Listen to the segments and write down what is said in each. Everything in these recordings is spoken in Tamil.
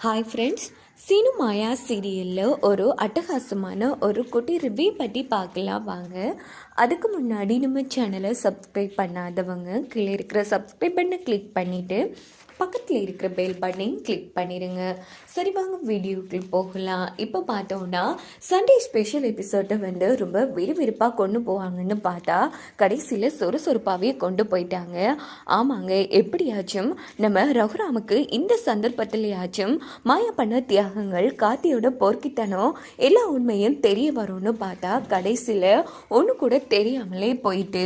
ஹாய் ஃப்ரெண்ட்ஸ் சீனு மாயா சீரியலில் ஒரு அட்டகாசமான ஒரு குட்டி ரிவ்யூ பற்றி பார்க்கலாம் வாங்க. அதுக்கு முன்னாடி நம்ம சேனலை சப்ஸ்கிரைப் பண்ணாதவங்க கீழே இருக்கிற சப்ஸ்கிரைப் பண்ண கிளிக் பண்ணிவிட்டு பக்கத்தில் இருக்கிற பெல் பட்டனையும் கிளிக் பண்ணிடுங்க சரி வாங்க வீடியோக்கு போகலாம். இப்போ பார்த்தோன்னா சண்டே ஸ்பெஷல் எபிசோட்டை வந்து ரொம்ப விறுவிறுப்பாக கொண்டு போவாங்கன்னு பார்த்தா கடைசியில் சொறுசொறுப்பாகவே கொண்டு போயிட்டாங்க. ஆமாங்க எப்படியாச்சும் நம்ம ரகுராமுக்கு இந்த சந்தர்ப்பத்திலேயாச்சும் மாயா பண்ண தியாகங்கள் காத்தியோட போர்க்கித்தனம் எல்லா உண்மையும் தெரிய வரும்னு பார்த்தா கடைசியில் ஒன்று கூட தெரியாமலே போயிட்டு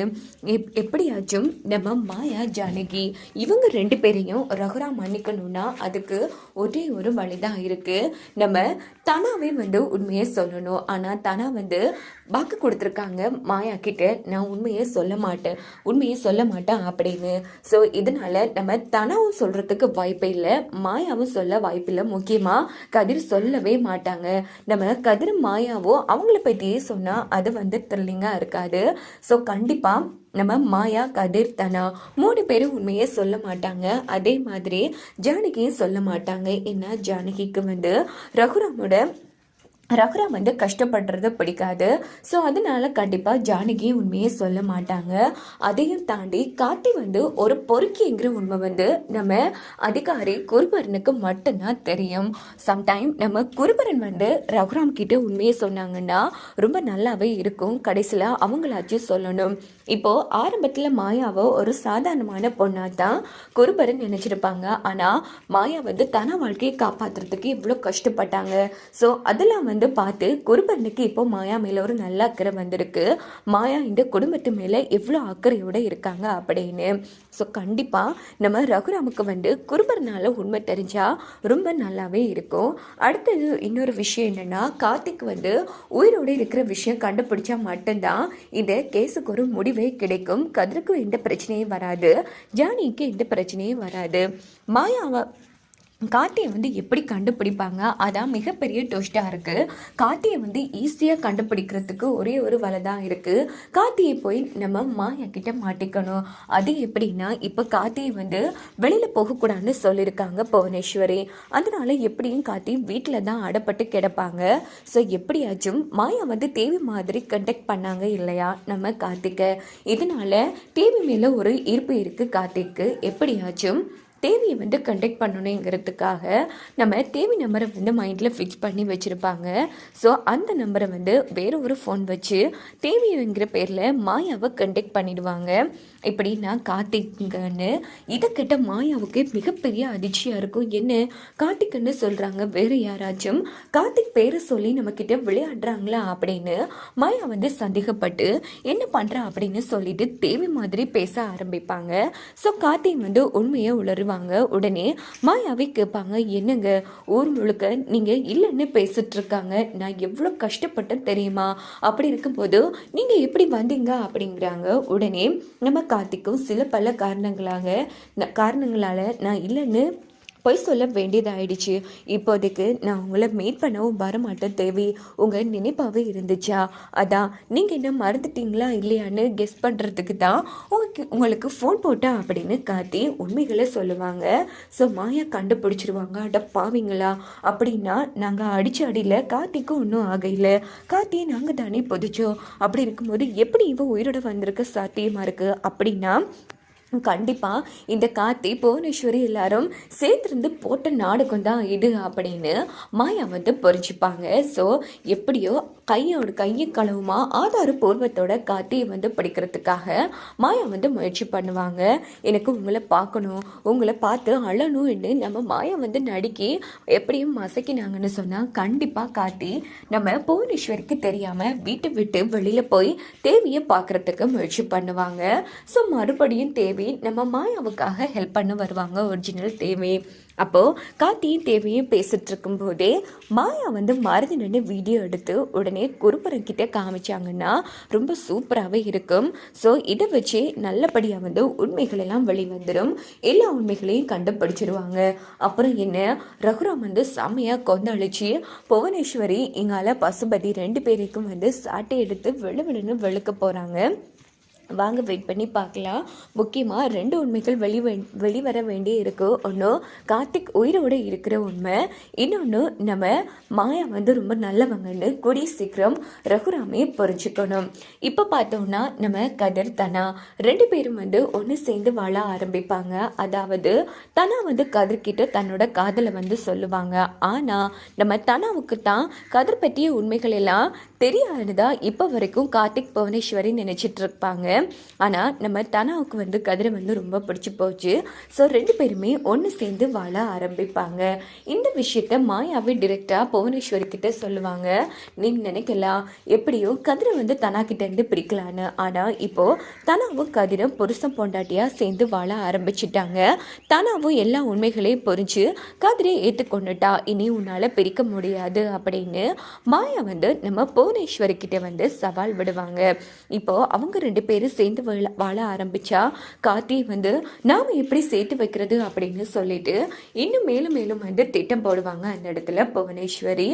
எப் எப்படியாச்சும் நம்ம மாயா ஜானகி இவங்க ரெண்டு பேரையும் ரகுராம் மன்னிக்கணும்னா அதுக்கு ஒரே ஒரு வழிதான் இருக்குது நம்ம தனாவே வந்து உண்மையை சொல்லணும். ஆனால் தனா வந்து வாக்கு கொடுத்துருக்காங்க. மாயா கிட்ட நான் உண்மையை சொல்ல மாட்டேன். உண்மையை சொல்ல மாட்டேன் அப்படின்னு. ஸோ இதனால் நம்ம தனாவும் சொல்கிறதுக்கு வாய்ப்பு இல்லை. மாயாவும் சொல்ல வாய்ப்பில்லை முக்கியமாக கதிர் சொல்லவே மாட்டாங்க. நம்ம கதிர் மாயாவோ அவங்கள பற்றியே சொன்னால் அது வந்து த்ரில்லிங்காக இருக்காது. ஸோ கண்டிப்பாக நம்ம மாயா கதிர் தனா மூணு பேரும் உண்மையை சொல்ல மாட்டாங்க. அதே மாதிரி ஜானகியும் சொல்ல மாட்டாங்க. ஏன்னா ஜானகிக்கு வந்து ரகுராமோட ரகுராம் வந்து கஷ்டப்படுறது பிடிக்காது. ஸோ அதனால கண்டிப்பாக ஜானகி உண்மையை சொல்ல மாட்டாங்க. அதையும் தாண்டி காட்டி வந்து ஒரு பொறுக்கிங்கிற உண்மை வந்து நம்ம அதிகாரி குருபரனுக்கு மட்டும்தான் தெரியும். சம்டைம் நம்ம குருபரன் வந்து ரகுராம் கிட்ட உண்மையை சொன்னாங்கன்னா ரொம்ப நல்லாவே இருக்கும். கடைசியில் அவங்களாச்சும் சொல்லணும். இப்போ ஆரம்பத்தில் மாயாவை ஒரு சாதாரணமான பொண்ணாக தான் குருபரன் நினச்சிருப்பாங்க. ஆனால் மாயா வந்து தன வாழ்க்கையை காப்பாற்றுறதுக்கு இவ்வளோ கஷ்டப்பட்டாங்க. ஸோ அதெல்லாம் வந்து பார்த்து குருபரனுக்கு இப்போ மாயா மேலே ஒரு நல்ல அக்கறை வந்திருக்கு. மாயா இந்த குடும்பத்து மேலே எவ்வளோ அக்கறையோடு இருக்காங்க அப்படின்னு. ஸோ கண்டிப்பாக நம்ம ரகுராமுக்கு வந்து குருபர்னால் உண்மை தெரிஞ்சால் ரொம்ப நல்லாவே இருக்கும். அடுத்தது இன்னொரு விஷயம் என்னென்னா கார்த்திக் வந்து உயிரோடு இருக்கிற விஷயம் கண்டுபிடிச்சா மட்டும்தான் இந்த கேஸுக்கு ஒரு முடிவே கிடைக்கும். கதிருக்கும் எந்த பிரச்சனையும் வராது. ஜானிக்கு எந்த பிரச்சனையும் வராது. மாயாவை கார்த்தியை வந்து எப்படி கண்டுபிடிப்பாங்க? அதான் மிகப்பெரிய டோஸ்ட்டாக இருக்குது கார்த்தியை வந்து ஈஸியாக கண்டுபிடிக்கிறதுக்கு ஒரே ஒரு வலை தான் இருக்குது கார்த்தியை போய் நம்ம மாயா கிட்ட மாட்டிக்கணும். அது எப்படின்னா இப்போ கார்த்தியை வந்து வெளியில் போகக்கூடாதுன்னு சொல்லியிருக்காங்க புவனேஸ்வரி. அதனால எப்படியும் கார்த்தி வீட்டில் தான் அடப்பட்டு கிடப்பாங்க. ஸோ எப்படியாச்சும் மாயா வந்து தேவி மாதிரி கண்டக்ட் பண்ணாங்க இல்லையா நம்ம கார்த்திகை? இதனால தேவி மேலே ஒரு ஈர்ப்பு இருக்குது கார்த்திக்கு. எப்படியாச்சும் தேவியை வந்து கண்டெக்ட் பண்ணணுங்கிறதுக்காக நம்ம தேவி நம்பரை வந்து மைண்டில் ஃபிக்ஸ் பண்ணி வச்சுருப்பாங்க. ஸோ அந்த நம்பரை வந்து வேறு ஒரு ஃபோன் வச்சு தேவிங்கிற பேரில் மாயாவை கண்டெக்ட் பண்ணிடுவாங்க. இப்படி நான் கார்த்திக்னு இதை கிட்ட மாயாவுக்கு மிகப்பெரிய அதிர்ச்சியாக இருக்கும். என்ன? கார்த்திக்னு சொல்கிறாங்க வேறு யாராச்சும்? கார்த்திக் பேரை சொல்லி நம்மக்கிட்ட விளையாடுறாங்களா அப்படின்னு மாயா வந்து சந்தேகப்பட்டு என்ன பண்ணுறா அப்படின்னு சொல்லிட்டு தேவி மாதிரி பேச ஆரம்பிப்பாங்க. ஸோ கார்த்திக் வந்து உண்மையை உளருவாங்க உடனே மாயாவே கேட்பாங்க என்னங்க? ஊர் முழுக்க நீங்கள் இல்லைன்னு பேசிட்டு இருக்காங்க நான் எவ்வளோ கஷ்டப்பட்டேன் தெரியுமா? அப்படி இருக்கும்போது நீங்கள் எப்படி வந்தீங்க? அப்படிங்கிறாங்க. உடனே நம்ம கார்த்திக்கும் சில பல காரணங்களாக ந- காரணங்களால நான் இல்லைன்னு பொய் சொல்ல வேண்டியதாயிடுச்சு. இப்போதைக்கு நான் உங்களை மீட் பண்ணவும் வரமாட்டேன் தேவி. உங்கள் நினைப்பாகவே இருந்துச்சா? அதான் நீங்கள் என்ன மறந்துட்டீங்களா இல்லையான்னு கெஸ் பண்ணுறதுக்கு தான் உங்களுக்கு உங்களுக்கு ஃபோன் போட்டேன் அப்படின்னு காத்தி உண்மைகளை சொல்லுவாங்க. ஸோ மாயா கண்டுபிடிச்சிருவாங்க. அட பாவீங்களா. அப்படின்னா நாங்கள் அடிச்ச அடியில் கார்த்திக்கும் ஒன்றும் ஆகையில். கார்த்தியை நாங்கள் தானே பொதிச்சோம். அப்படி இருக்கும்போது எப்படி இவன் உயிரோட வந்திருக்க சாத்தியமாக இருக்குது அப்படின்னா கண்டிப்பாக இந்த கார்த்தி புவனேஸ்வரி எல்லாரும் சேர்த்துருந்து போட்ட நாடகம் தான் இது அப்படின்னு மாயா வந்து பொறிச்சிப்பாங்க ஸோ எப்படியோ கையோட கையை களவுமா ஆதார பூர்வத்தோட கார்த்தியை வந்து படிக்கிறதுக்காக மாயா வந்து முயற்சி பண்ணுவாங்க. எனக்கு உங்களை பார்க்கணும் உங்களை பார்த்து அழணும்னு நம்ம மாயா வந்து நடிக்கி எப்படியும் மசக்கினாங்கன்னு சொன்னால் கண்டிப்பாக கார்த்தி நம்ம புவனேஸ்வரிக்கு தெரியாமல் வீட்டை விட்டு வெளியில் போய் தேவியை பார்க்குறதுக்கு முயற்சி பண்ணுவாங்க. ஸோ மறுபடியும் தேவி நம்ம மாயாவுக்காக ஹெல்ப் பண்ண வருவாங்க. ஒரிஜினல் தேவி. அப்போது கார்த்தியும் தேவியும் பேசிகிட்டு இருக்கும்போதே மாயா வந்து மருந்து நின்று வீடியோ எடுத்து உடனே குருபரங்கிட்ட காமிச்சாங்கன்னா ரொம்ப சூப்பராகவே இருக்கும். ஸோ இதை வச்சு நல்லபடியாக வந்து உண்மைகளெல்லாம் வெளிவந்துடும் எல்லா உண்மைகளையும் கண்டுபிடிச்சிருவாங்க. அப்புறம் என்ன? ரகுராம் வந்து செம்மையாக கொந்தளிச்சு புவனேஸ்வரி இங்கால பசுபதி ரெண்டு பேருக்கும் வந்து சாட்டை எடுத்து வெளு வெளுன்னு வெளுக்க போகிறாங்க வாங்க வெயிட் பண்ணி பார்க்கலாம். முக்கியமாக ரெண்டு உண்மைகள் வெளி வெளிவர வேண்டி இருக்கு. ஒன்று கார்த்திக் உயிரோடு இருக்கிற உண்மை. இன்னொன்று நம்ம மாயா வந்து ரொம்ப நல்லவங்கன்னு கூடிய சீக்கிரம் ரகுராமே புரிஞ்சுக்கணும். இப்போ பார்த்தோம்னா நம்ம கதிர் தனா ரெண்டு பேரும் வந்து ஒன்று சேர்ந்து வாழ ஆரம்பிப்பாங்க. அதாவது தனா வந்து கதிர்கிட்ட தன்னோட காதலை வந்து சொல்லுவாங்க. ஆனால் நம்ம தனாவுக்கு தான் கதிர் பற்றிய உண்மைகள் எல்லாம் தெரியாதுதான் இப்போ வரைக்கும் கார்த்திக் புவனேஸ்வரி நினைச்சிட்டு இருப்பாங்க. ஆனால் நம்ம தனாவுக்கு வந்து கதிரை வந்து ரொம்ப பிடிச்சி போச்சு. ஸோ ரெண்டு பேருமே ஒன்று சேர்ந்து வாழ ஆரம்பிப்பாங்க. இந்த விஷயத்த மாயாவே டிரெக்டாக புவனேஸ்வரி கிட்ட சொல்லுவாங்க. நீங்கள் நினைக்கலாம் எப்படியோ கதிரை வந்து தனா கிட்ட பிடிக்கலான்னு ஆனால் இப்போது தனாவும் கதிரும் புருஷன் பொண்டாட்டியாக சேர்ந்து வாழ ஆரம்பிச்சிட்டாங்க. தனாவும் எல்லா உண்மைகளையும் புரிஞ்சு கதிரை ஏற்றுக்கொண்டுட்டா இனி உன்னால் பிரிக்க முடியாது அப்படின்னு மாயா வந்து நம்ம புவனேஸ்வரி கிட்ட வந்து சவால் விடுவாங்க. இப்போ அவங்க ரெண்டு பேரும் சேர்ந்து வாழ வாழ ஆரம்பிச்சா கார்த்தி வந்து நாம் எப்படி சேர்த்து வைக்கிறது? அப்படின்னு சொல்லிட்டு இன்னும் மேலும் மேலும் வந்து திட்டம் போடுவாங்க அந்த இடத்துல புவனேஸ்வரி.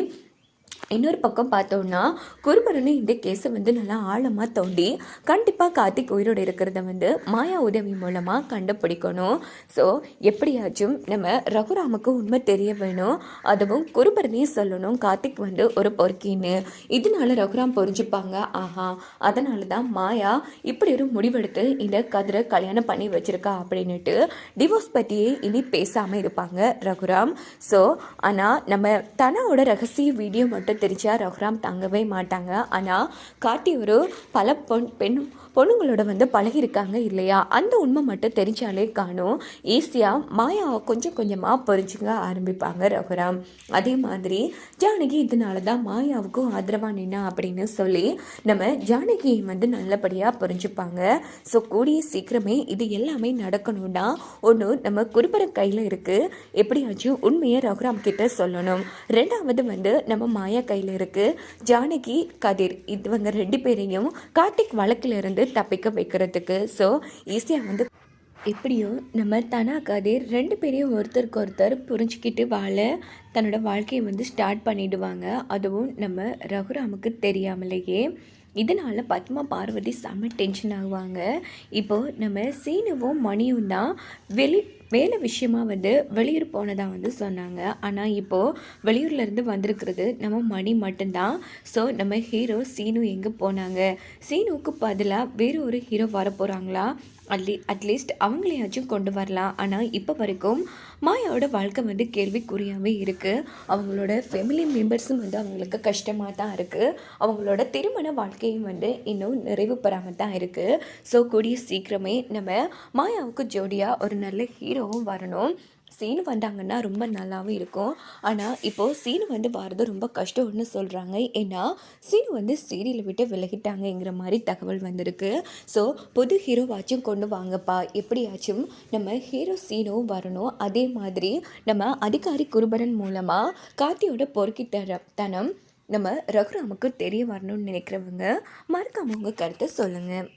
இன்னொரு பக்கம் பார்த்தோம்னா குருபரனு இந்த கேஸை வந்து நல்லா ஆழமாக தோண்டி கண்டிப்பாக கார்த்திக் உயிரோடு இருக்கிறத வந்து மாயா உதவி மூலமாக கண்டுபிடிக்கணும். ஸோ எப்படியாச்சும் நம்ம ரகுராமுக்கு உண்மை தெரிய வேணும். அதுவும் குருபரனையும் சொல்லணும். கார்த்திக் வந்து ஒரு பொறுக்கின்னு. இதனால ரகுராம் புரிஞ்சுப்பாங்க. ஆஹா அதனால தான் மாயா இப்படி ஒரு முடிவெடுத்து இந்த கதிரை கல்யாணம் பண்ணி வச்சுருக்கா அப்படின்னுட்டு டிவோர்ஸ் பற்றியே இனி பேசாமல் இருப்பாங்க ரகுராம். ஸோ ஆனால் நம்ம தனாவோட ரகசிய வீடியோ மட்டும் தெரிஞ்சா ரகுராம் தங்கவே மாட்டாங்க. ஆனால் காட்டி ஒரு பல பொன் பெண் பொண்ணுங்களோட வந்து பழகிருக்காங்க இல்லையா? அந்த உண்மை மட்டும் தெரிஞ்சாலே காணும். ஈஸியாக மாயாவை கொஞ்சம் கொஞ்சமாக புரிஞ்சுக்க ஆரம்பிப்பாங்க ரகுராம். அதே மாதிரி ஜானகி இதனால தான் மாயாவுக்கும் ஆதரவாக நின்னா அப்படின்னு சொல்லி நம்ம ஜானகியை வந்து நல்லபடியாக புரிஞ்சுப்பாங்க. ஸோ கூடிய சீக்கிரமே இது எல்லாமே நடக்கணும்னா ஒன்று நம்ம குருபர கையில் இருக்குது எப்படியாச்சும் உண்மையை ரகுராம் கிட்ட சொல்லணும். ரெண்டாவது வந்து நம்ம மாயா கையில் இருக்குது ஜானகி கதிர் இதுவங்க ரெண்டு பேரையும் கார்த்திக் வழக்கிலிருந்து தப்பிக்க வைக்கிறதுக்கு. ஸோ ஈஸியாக வந்து எப்படியோ நம்ம தனா கதிர் ரெண்டு பேரையும் ஒருத்தருக்கு ஒருத்தர் புரிஞ்சுக்கிட்டு வாழ தன்னோட வாழ்க்கையை வந்து ஸ்டார்ட் பண்ணிடுவாங்க. அதுவும் நம்ம ரகுராமுக்கு தெரியாமலேயே. இதனால் பத்மா பார்வதி செம்ம டென்ஷன் ஆகுவாங்க. இப்போது நம்ம சீனுவும் மணியும் தான் வெளி வேலை விஷயமா வந்து வெளியூர் போனதாக வந்து சொன்னாங்க. ஆனால் இப்போது வெளியூர்லேருந்து வந்திருக்கிறது நம்ம மணி மட்டும்தான். ஸோ நம்ம ஹீரோ சீனு எங்கே போனாங்க? சீனுவுக்கு பதிலாக வேறு ஒரு ஹீரோ வர போகிறாங்களா அட்லீ அட்லீஸ்ட் அவங்களையாச்சும் கொண்டு வரலாம். ஆனால் இப்போ வரைக்கும் மாயாவோட வாழ்க்கை வந்து கேள்விக்குறியாகவே இருக்குது அவங்களோட ஃபேமிலி மெம்பர்ஸும் வந்து அவங்களுக்கு கஷ்டமாக தான் இருக்குது அவங்களோட திருமண வாழ்க்கையும் வந்து இன்னும் நிறைவு பெறாமல் தான் இருக்குது ஸோ கூடிய சீக்கிரமே நம்ம மாயாவுக்கு ஜோடியாக ஒரு நல்ல ஹீரோ ஹீரோவும் வரணும். சீனு வந்தாங்கன்னா ரொம்ப நல்லாவும் இருக்கும். ஆனால் இப்போது சீனு வந்து வர்றது ரொம்ப கஷ்டம்னு சொல்கிறாங்க ஏன்னா சீனு வந்து சீரியலை விட்டு விலகிட்டாங்கங்கிற மாதிரி தகவல் வந்திருக்கு. ஸோ புது ஹீரோவாச்சும் கொண்டு வாங்கப்பா. எப்படியாச்சும் நம்ம ஹீரோ சீனும் வரணும். அதே மாதிரி நம்ம அதிகாரி குருபரன் மூலமாக கார்த்தியோட பொறுக்கித்தர தனம் நம்ம ரகுராமுக்கு தெரிய வரணும்னு நினைக்கிறவங்க மறக்காம உங்கள் கருத்தை சொல்லுங்கள்